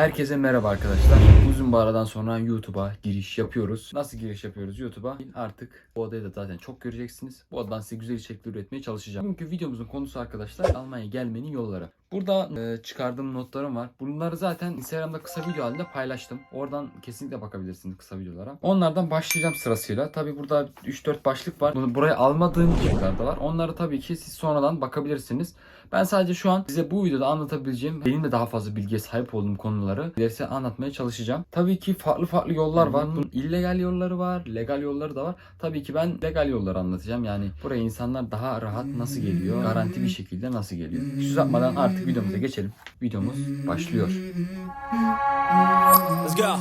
Herkese merhaba arkadaşlar. Uzun bir aradan sonra YouTube'a giriş yapıyoruz. Nasıl giriş yapıyoruz YouTube'a? Artık bu odayı da zaten çok göreceksiniz. Bu odadan size güzel içerikler üretmeye çalışacağım. Bugünkü videomuzun konusu arkadaşlar Almanya'ya gelmenin yolları. Burada e, çıkardığım notlarım var. Bunları zaten Instagram'da kısa video halinde paylaştım. Oradan kesinlikle bakabilirsiniz kısa videolara. Onlardan başlayacağım sırasıyla. Tabi burada 3-4 başlık var. Bunu buraya almadığım şeyler de var. Onları tabii ki siz sonradan bakabilirsiniz. Ben sadece şu an size bu videoda anlatabileceğim, benim de daha fazla bilgiye sahip olduğum konuları ilerisi anlatmaya çalışacağım. Tabii ki farklı farklı yollar var. Bunun illegal yolları var, legal yolları da var. Tabii ki ben legal yolları anlatacağım. Yani buraya insanlar daha rahat nasıl geliyor, garanti bir şekilde nasıl geliyor. Hiç uzatmadan artık videomuza geçelim. Videomuz başlıyor. Let's go.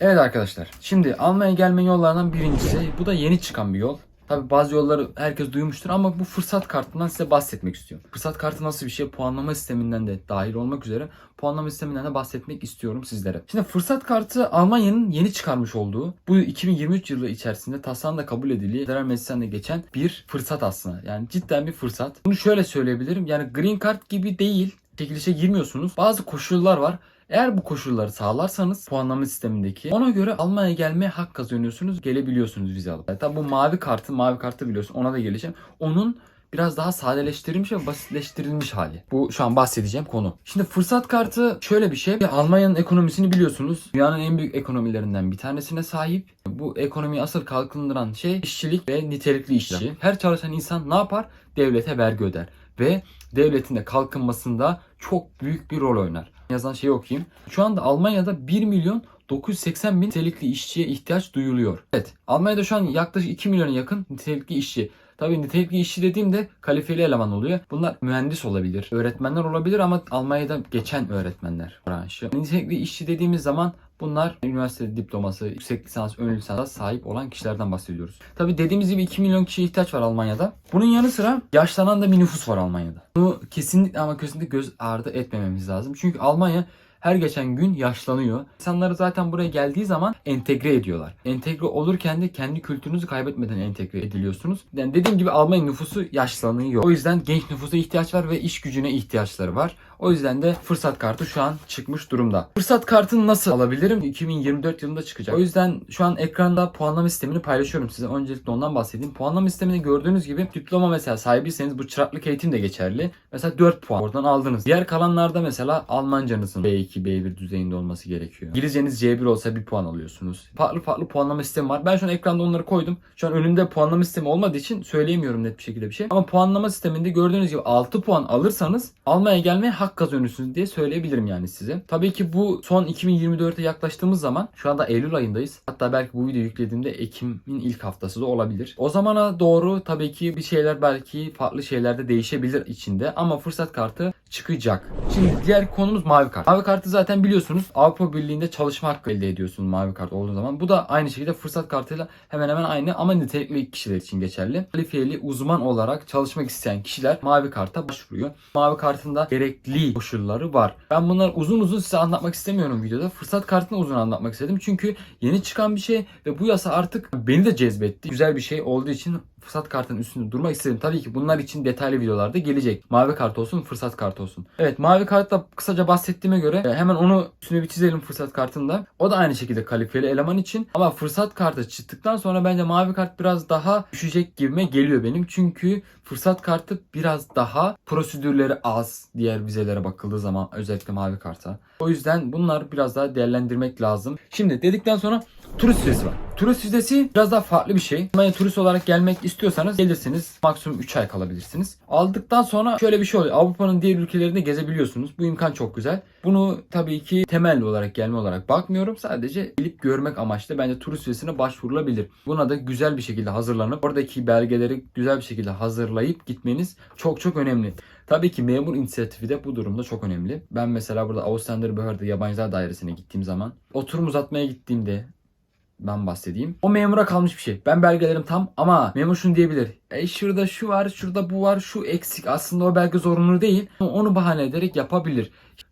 Evet arkadaşlar. Şimdi Almanya'ya gelme yollarından birincisi. Bu da yeni çıkan bir yol. Tabi bazı yolları herkes duymuştur ama bu fırsat kartından size bahsetmek istiyorum. Fırsat kartı nasıl bir şey? Puanlama sisteminden de dahil olmak üzere puanlama sisteminden de bahsetmek istiyorum sizlere. Şimdi fırsat kartı Almanya'nın yeni çıkarmış olduğu bu 2023 yılı içerisinde tasarımda kabul edildiği federal meclisten de geçen bir fırsat aslında. Yani cidden bir fırsat. Bunu şöyle söyleyebilirim. Yani green card gibi değil. Çekilişe girmiyorsunuz. Bazı koşullar var. Eğer bu koşulları sağlarsanız puanlama sistemindeki ona göre Almanya'ya gelmeye hak kazanıyorsunuz. Gelebiliyorsunuz vize alıp. Tabi bu mavi kartı, mavi kartı biliyorsun ona da geleceğim. Onun biraz daha sadeleştirilmiş ve basitleştirilmiş hali. Bu şu an bahsedeceğim konu. Şimdi fırsat kartı şöyle bir şey. Almanya'nın ekonomisini biliyorsunuz. Dünyanın en büyük ekonomilerinden bir tanesine sahip. Bu ekonomiyi asıl kalkındıran şey işçilik ve nitelikli işçi. Her çalışan insan ne yapar? Devlete vergi öder. Ve devletin de kalkınmasında çok büyük bir rol oynar. Yazan şeyi okuyayım. Şu anda Almanya'da 1 milyon 980 bin nitelikli işçiye ihtiyaç duyuluyor. Evet Almanya'da şu an yaklaşık 2 milyona yakın nitelikli işçi. Tabii nitelikli işçi dediğimde kalifeli eleman oluyor. Bunlar mühendis olabilir, öğretmenler olabilir ama Almanya'da geçen öğretmenler branşı. Nitelikli işçi dediğimiz zaman Bunlar üniversite diploması, yüksek lisans, ön lisans sahip olan kişilerden bahsediyoruz. Tabi dediğimiz gibi 2 milyon kişiye ihtiyaç var Almanya'da. Bunun yanı sıra yaşlanan da bir nüfus var Almanya'da. Bunu kesinlikle ama kesinlikle göz ardı etmememiz lazım. Çünkü Almanya her geçen gün yaşlanıyor. İnsanları zaten buraya geldiği zaman entegre ediyorlar. Entegre olurken de kendi kültürünüzü kaybetmeden entegre ediliyorsunuz. Yani dediğim gibi Almanya nüfusu yaşlanıyor. O yüzden genç nüfusa ihtiyaç var ve iş gücüne ihtiyaçları var. O yüzden de fırsat kartı şu an çıkmış durumda. Fırsat kartını nasıl alabilirim? 2024 yılında çıkacak. O yüzden şu an ekranda puanlama sistemini paylaşıyorum size. Öncelikle ondan bahsedeyim. Puanlama sistemini gördüğünüz gibi diploma mesela sahibiyseniz bu çıraklık eğitim de geçerli. Mesela 4 puan oradan aldınız. Diğer kalanlarda mesela Almancanızın B2, B1 düzeyinde olması gerekiyor. İngilizceniz C1 olsa 1 puan alıyorsunuz. Farklı farklı puanlama sistemi var. Ben şu an ekranda onları koydum. Şu an önümde puanlama sistemi olmadığı için söyleyemiyorum net bir şekilde bir şey. Ama puanlama sisteminde gördüğünüz gibi 6 puan alırsanız Almanya'ya gelmeye hak kazanıyorsunuz diye söyleyebilirim yani size. Tabii ki bu son 2024'e yaklaştığımız zaman şu anda Eylül ayındayız. Hatta belki bu videoyu yüklediğimde Ekim'in ilk haftası da olabilir. O zamana doğru tabii ki bir şeyler belki farklı şeylerde değişebilir içinde ama fırsat kartı çıkacak. Şimdi diğer konumuz mavi kart. Mavi kartı zaten biliyorsunuz Avrupa Birliği'nde çalışma hakkı elde ediyorsunuz mavi kart olduğu zaman. Bu da aynı şekilde fırsat kartıyla hemen hemen aynı ama nitelikli kişiler için geçerli. Kalifiyeli uzman olarak çalışmak isteyen kişiler mavi karta başvuruyor. Mavi kartında gerekli koşulları var. Ben bunları uzun uzun size anlatmak istemiyorum videoda. Fırsat kartını uzun anlatmak istedim. Çünkü yeni çıkan bir şey ve bu yasa artık beni de cezbetti. Güzel bir şey olduğu için fırsat kartının üstünde durmak istedim. Tabii ki bunlar için detaylı videolarda gelecek. Mavi kart olsun, fırsat kartı olsun. Evet mavi kartta kısaca bahsettiğime göre e, hemen onu üstüne bir çizelim fırsat kartında. O da aynı şekilde kalifiyeli eleman için. Ama fırsat kartı çıktıktan sonra bence mavi kart biraz daha düşecek gibime geliyor benim. Çünkü fırsat kartı biraz daha prosedürleri az diğer vizelere bakıldığı zaman özellikle mavi karta. O yüzden bunlar biraz daha değerlendirmek lazım. Şimdi dedikten sonra turist vizesi var. Turist vizesi biraz daha farklı bir şey. Almanya turist olarak gelmek istiyorsanız gelirsiniz. Maksimum 3 ay kalabilirsiniz. Aldıktan sonra şöyle bir şey oluyor. Avrupa'nın diğer ülkelerinde gezebiliyorsunuz. Bu imkan çok güzel. Bunu tabii ki temelli olarak gelme olarak bakmıyorum. Sadece gelip görmek amaçlı bence turist vizesine başvurulabilir. Buna da güzel bir şekilde hazırlanıp oradaki belgeleri güzel bir şekilde hazırlayıp gitmeniz çok çok önemli. Tabii ki memur inisiyatifi de bu durumda çok önemli. Ben mesela burada Ausländerbehörde yabancılar dairesine gittiğim zaman oturum uzatmaya gittiğimde ben bahsedeyim. O memura kalmış bir şey. Ben belgelerim tam ama memur şunu diyebilir. E şurada şu var, şurada bu var, şu eksik. Aslında o belge zorunlu değil. Onu bahane ederek yapabilir.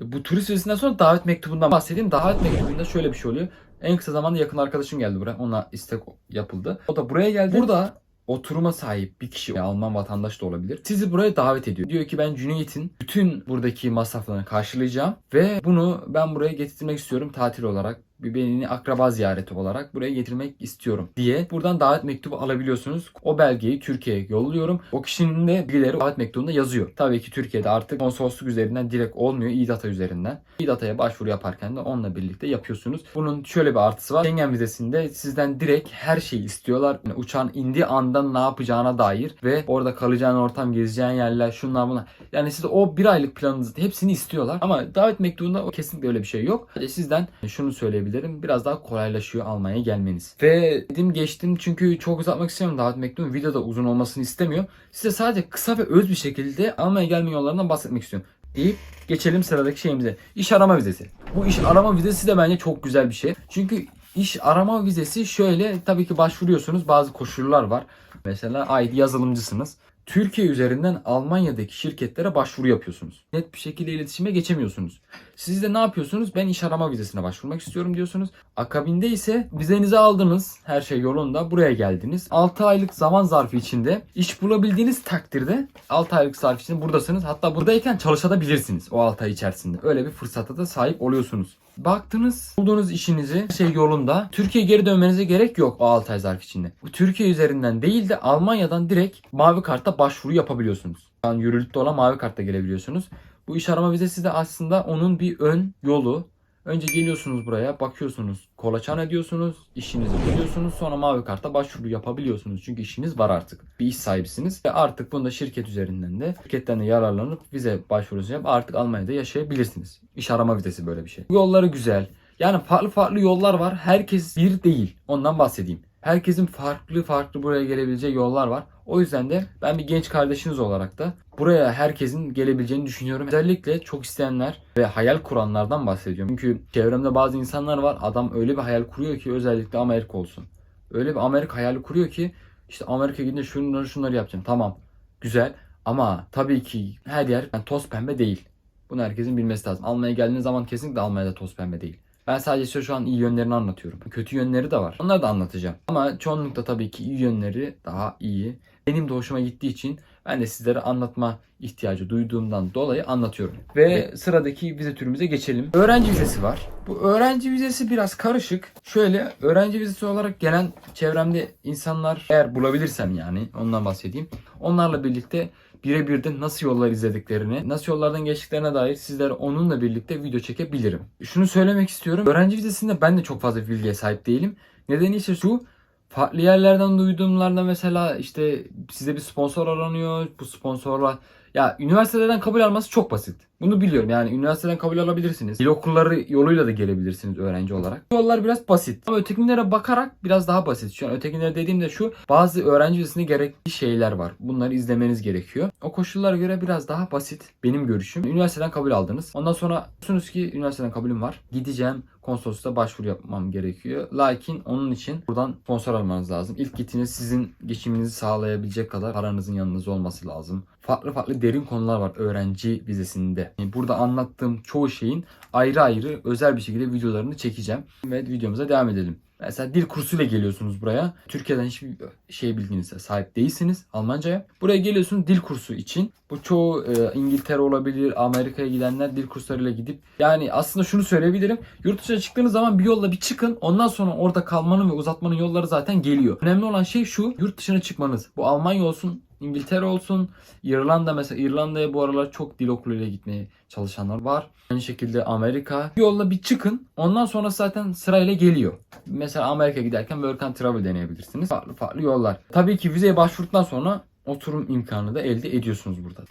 Bu turist vizesinden sonra davet mektubundan bahsedeyim. Davet mektubunda şöyle bir şey oluyor. En kısa zamanda yakın arkadaşım geldi buraya. Ona istek yapıldı. O da buraya geldi. Burada oturuma sahip bir kişi Alman vatandaş da olabilir. Sizi buraya davet ediyor. Diyor ki ben Cüneyt'in bütün buradaki masraflarını karşılayacağım ve bunu ben buraya getirmek istiyorum tatil olarak bir beni akraba ziyareti olarak buraya getirmek istiyorum diye buradan davet mektubu alabiliyorsunuz. O belgeyi Türkiye'ye yolluyorum. O kişinin de bilgileri davet mektubunda yazıyor. Tabii ki Türkiye'de artık konsolosluk üzerinden direkt olmuyor. İDATA üzerinden. İDATA'ya başvuru yaparken de onunla birlikte yapıyorsunuz. Bunun şöyle bir artısı var. Schengen vizesinde sizden direkt her şeyi istiyorlar. Yani uçağın indiği andan ne yapacağına dair ve orada kalacağın ortam, gezeceğin yerler, şunlar bunlar. Yani size o bir aylık planınızı hepsini istiyorlar. Ama davet mektubunda o kesinlikle öyle bir şey yok. Sadece sizden şunu söyleyebilirim. Biraz daha kolaylaşıyor Almanya'ya gelmeniz. Ve dedim geçtim çünkü çok uzatmak istemiyorum davet mektubu. Video da uzun olmasını istemiyor. Size sadece kısa ve öz bir şekilde Almanya'ya gelme yollarından bahsetmek istiyorum. Deyip geçelim sıradaki şeyimize. İş arama vizesi. Bu iş arama vizesi de bence çok güzel bir şey. Çünkü iş arama vizesi şöyle tabii ki başvuruyorsunuz. Bazı koşullar var. Mesela IT yazılımcısınız. Türkiye üzerinden Almanya'daki şirketlere başvuru yapıyorsunuz. Net bir şekilde iletişime geçemiyorsunuz. Siz de ne yapıyorsunuz? Ben iş arama vizesine başvurmak istiyorum diyorsunuz. Akabinde ise vizenizi aldınız. Her şey yolunda. Buraya geldiniz. 6 aylık zaman zarfı içinde iş bulabildiğiniz takdirde 6 aylık zarf içinde buradasınız. Hatta buradayken çalışabilirsiniz o 6 ay içerisinde. Öyle bir fırsata da sahip oluyorsunuz. Baktınız bulduğunuz işinizi her şey yolunda. Türkiye'ye geri dönmenize gerek yok o 6 ay zarf içinde. Türkiye üzerinden değil de Almanya'dan direkt mavi karta başvuru yapabiliyorsunuz. An yürürlükte olan mavi kartta gelebiliyorsunuz. Bu iş arama vizesi de aslında onun bir ön yolu. Önce geliyorsunuz buraya, bakıyorsunuz, kolaçan ediyorsunuz, işinizi biliyorsunuz, sonra mavi karta başvuru yapabiliyorsunuz. Çünkü işiniz var artık. Bir iş sahibisiniz ve artık bunda şirket üzerinden de şirketten de yararlanıp vize başvurusu yapıp artık Almanya'da yaşayabilirsiniz. İş arama vizesi böyle bir şey. Bu yolları güzel. Yani farklı farklı yollar var. Herkes bir değil. Ondan bahsedeyim. Herkesin farklı farklı buraya gelebileceği yollar var. O yüzden de ben bir genç kardeşiniz olarak da buraya herkesin gelebileceğini düşünüyorum. Özellikle çok isteyenler ve hayal kuranlardan bahsediyorum. Çünkü çevremde bazı insanlar var. Adam öyle bir hayal kuruyor ki özellikle Amerika olsun. Öyle bir Amerika hayali kuruyor ki işte Amerika gidince şunları şunları yapacağım. Tamam. Güzel. Ama tabii ki her yer yani toz pembe değil. Bunu herkesin bilmesi lazım. Almanya'ya geldiğiniz zaman kesinlikle Almanya'da toz pembe değil. Ben sadece size şu an iyi yönlerini anlatıyorum. Kötü yönleri de var. Onları da anlatacağım. Ama çoğunlukla tabii ki iyi yönleri daha iyi. Benim de hoşuma gittiği için ben de sizlere anlatma ihtiyacı duyduğumdan dolayı anlatıyorum. Ve sıradaki vize türümüze geçelim. Öğrenci vizesi var. Bu öğrenci vizesi biraz karışık. Şöyle öğrenci vizesi olarak gelen çevremde insanlar eğer bulabilirsem yani ondan bahsedeyim. Onlarla birlikte birebir de nasıl yollar izlediklerini, nasıl yollardan geçtiklerine dair sizlere onunla birlikte video çekebilirim. Şunu söylemek istiyorum. Öğrenci vizesinde ben de çok fazla bilgiye sahip değilim. Nedeni ise şu. Farklı yerlerden duyduğumlarda mesela işte size bir sponsor aranıyor. Bu sponsorla ya üniversiteden kabul alması çok basit. Bunu biliyorum yani üniversiteden kabul alabilirsiniz. Dil okulları yoluyla da gelebilirsiniz öğrenci olarak. Yollar biraz basit. Ama ötekilere bakarak biraz daha basit. Şu an ötekilere dediğimde şu bazı öğrenci vizesinde gerekli şeyler var. Bunları izlemeniz gerekiyor. O koşullara göre biraz daha basit benim görüşüm. Üniversiteden kabul aldınız. Ondan sonra diyorsunuz ki üniversiteden kabulüm var. Gideceğim konsolosluğa başvuru yapmam gerekiyor. Lakin onun için buradan sponsor almanız lazım. İlk gittiğiniz sizin geçiminizi sağlayabilecek kadar paranızın yanınızda olması lazım. Farklı farklı derin konular var öğrenci vizesinde. Burada anlattığım çoğu şeyin ayrı ayrı özel bir şekilde videolarını çekeceğim. Ve videomuza devam edelim. Mesela dil kursuyla geliyorsunuz buraya. Türkiye'den hiçbir şey bilginize sahip değilsiniz Almanca'ya. Buraya geliyorsunuz dil kursu için. Bu çoğu e, İngiltere olabilir, Amerika'ya gidenler dil kurslarıyla gidip yani aslında şunu söyleyebilirim. Yurt dışına çıktığınız zaman bir yolla bir çıkın. Ondan sonra orada kalmanın ve uzatmanın yolları zaten geliyor. Önemli olan şey şu. Yurt dışına çıkmanız. Bu Almanya olsun, İngiltere olsun, İrlanda mesela İrlanda'ya bu aralar çok dil okuluyla gitmeye çalışanlar var. Aynı şekilde Amerika. Bir yolla bir çıkın. Ondan sonra zaten sırayla geliyor. Mesela Amerika giderken Work and Travel deneyebilirsiniz. Farklı farklı yollar. Tabii ki vizeye başvurduktan sonra oturum imkanı da elde ediyorsunuz burada.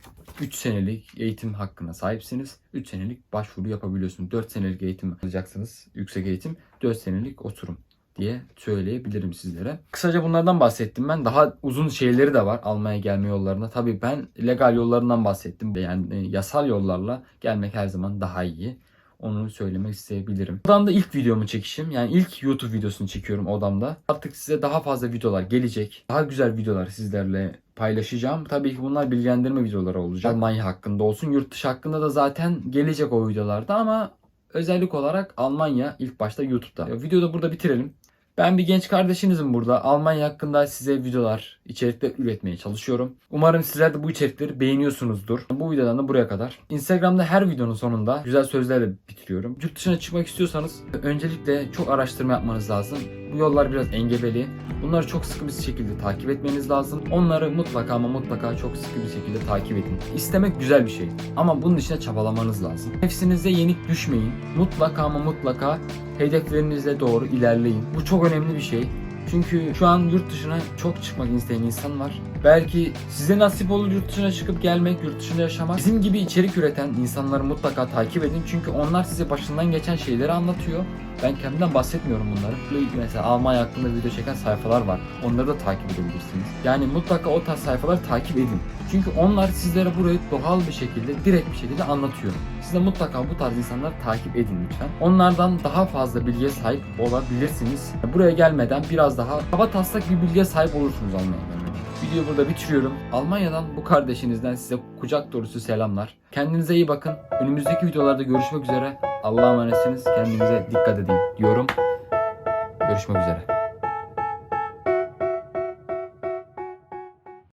3 senelik eğitim hakkına sahipsiniz. 3 senelik başvuru yapabiliyorsunuz. 4 senelik eğitim alacaksınız. Yüksek eğitim. 4 senelik oturum diye söyleyebilirim sizlere. Kısaca bunlardan bahsettim ben. Daha uzun şeyleri de var Almanya gelme yollarında. Tabii ben legal yollarından bahsettim. Yani e, yasal yollarla gelmek her zaman daha iyi. Onu söylemek isteyebilirim. Odamda ilk videomu çekişim. Yani ilk YouTube videosunu çekiyorum odamda. Artık size daha fazla videolar gelecek. Daha güzel videolar sizlerle paylaşacağım. Tabii ki bunlar bilgilendirme videoları olacak. Almanya hakkında olsun. Yurt dışı hakkında da zaten gelecek o videolarda ama özellik olarak Almanya ilk başta YouTube'da. Ya, videoyu da burada bitirelim. Ben bir genç kardeşinizim burada. Almanya hakkında size videolar, içerikler üretmeye çalışıyorum. Umarım sizler de bu içerikleri beğeniyorsunuzdur. Bu videodan da buraya kadar. Instagram'da her videonun sonunda güzel sözlerle bitiriyorum. Yurt dışına çıkmak istiyorsanız öncelikle çok araştırma yapmanız lazım. Bu yollar biraz engebeli. Bunları çok sıkı bir şekilde takip etmeniz lazım. Onları mutlaka ama mutlaka çok sıkı bir şekilde takip edin. İstemek güzel bir şey ama bunun için de çabalamanız lazım. Nefsinize yenik düşmeyin. Mutlaka ama mutlaka hedeflerinize doğru ilerleyin. Bu çok önemli bir şey. Çünkü şu an yurt dışına çok çıkmak isteyen insan var. Belki size nasip olur yurt dışına çıkıp gelmek, yurt dışında yaşamak. Bizim gibi içerik üreten insanları mutlaka takip edin. Çünkü onlar size başından geçen şeyleri anlatıyor. Ben kendimden bahsetmiyorum bunları. Mesela Almanya hakkında video çeken sayfalar var. Onları da takip edebilirsiniz. Yani mutlaka o tarz sayfaları takip edin. Çünkü onlar sizlere burayı doğal bir şekilde, direkt bir şekilde anlatıyor. Siz de mutlaka bu tarz insanları takip edin lütfen. Onlardan daha fazla bilgiye sahip olabilirsiniz. Buraya gelmeden biraz daha kaba taslak bir bilgiye sahip olursunuz gelmeden. Videoyu burada bitiriyorum. Almanya'dan bu kardeşinizden size kucak dolusu selamlar. Kendinize iyi bakın. Önümüzdeki videolarda görüşmek üzere. Allah'a emanetsiniz. Kendinize dikkat edin diyorum. Görüşmek üzere.